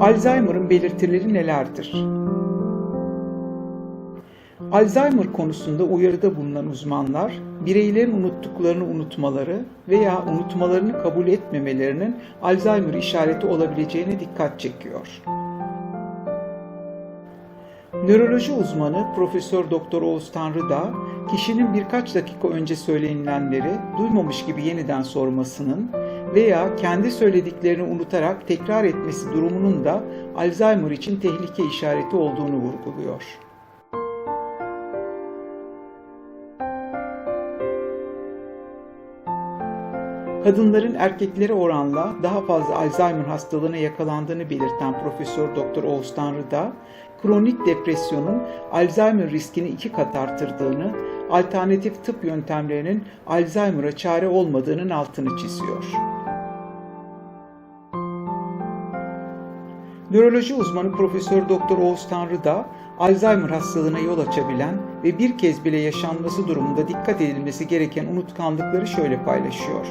Alzheimer'ın belirtileri nelerdir? Alzheimer konusunda uyarıda bulunan uzmanlar, bireylerin unuttuklarını unutmaları veya unutmalarını kabul etmemelerinin Alzheimer işareti olabileceğine dikkat çekiyor. Nöroloji uzmanı Profesör Doktor Oğuz Tanrıdağ, kişinin birkaç dakika önce söylenilenleri duymamış gibi yeniden sormasının veya kendi söylediklerini unutarak tekrar etmesi durumunun da Alzheimer için tehlike işareti olduğunu vurguluyor. Kadınların erkeklere oranla daha fazla Alzheimer hastalığına yakalandığını belirten Profesör Doktor Oğuz Tanrıdağ, kronik depresyonun Alzheimer riskini iki kat artırdığını, alternatif tıp yöntemlerinin Alzheimer'a çare olmadığının altını çiziyor. Nöroloji uzmanı Profesör Doktor Oğuz Tanrıdağ, Alzheimer hastalığına yol açabilen ve bir kez bile yaşanması durumunda dikkat edilmesi gereken unutkanlıkları şöyle paylaşıyor.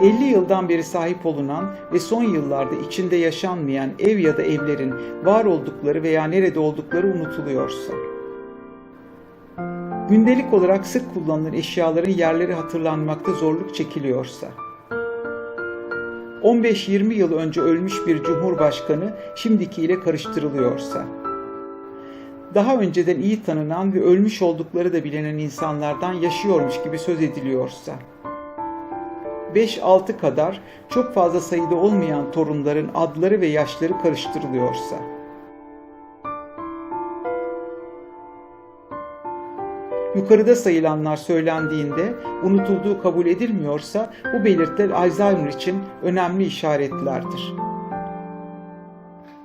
...50 yıldan beri sahip olunan ve son yıllarda içinde yaşanmayan ev ya da evlerin var oldukları veya nerede oldukları unutuluyorsa... ...gündelik olarak sık kullanılan eşyaların yerleri hatırlanmakta zorluk çekiliyorsa... 15-20 yıl önce ölmüş bir cumhurbaşkanı şimdikiyle karıştırılıyorsa, daha önceden iyi tanınan ve ölmüş oldukları da bilinen insanlardan yaşıyormuş gibi söz ediliyorsa, 5-6 kadar çok fazla sayıda olmayan torunların adları ve yaşları karıştırılıyorsa, Yukarıda sayılanlar söylendiğinde unutulduğu kabul edilmiyorsa bu belirtiler Alzheimer için önemli işaretlerdir.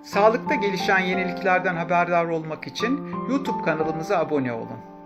Sağlıkta gelişen yeniliklerden haberdar olmak için YouTube kanalımıza abone olun.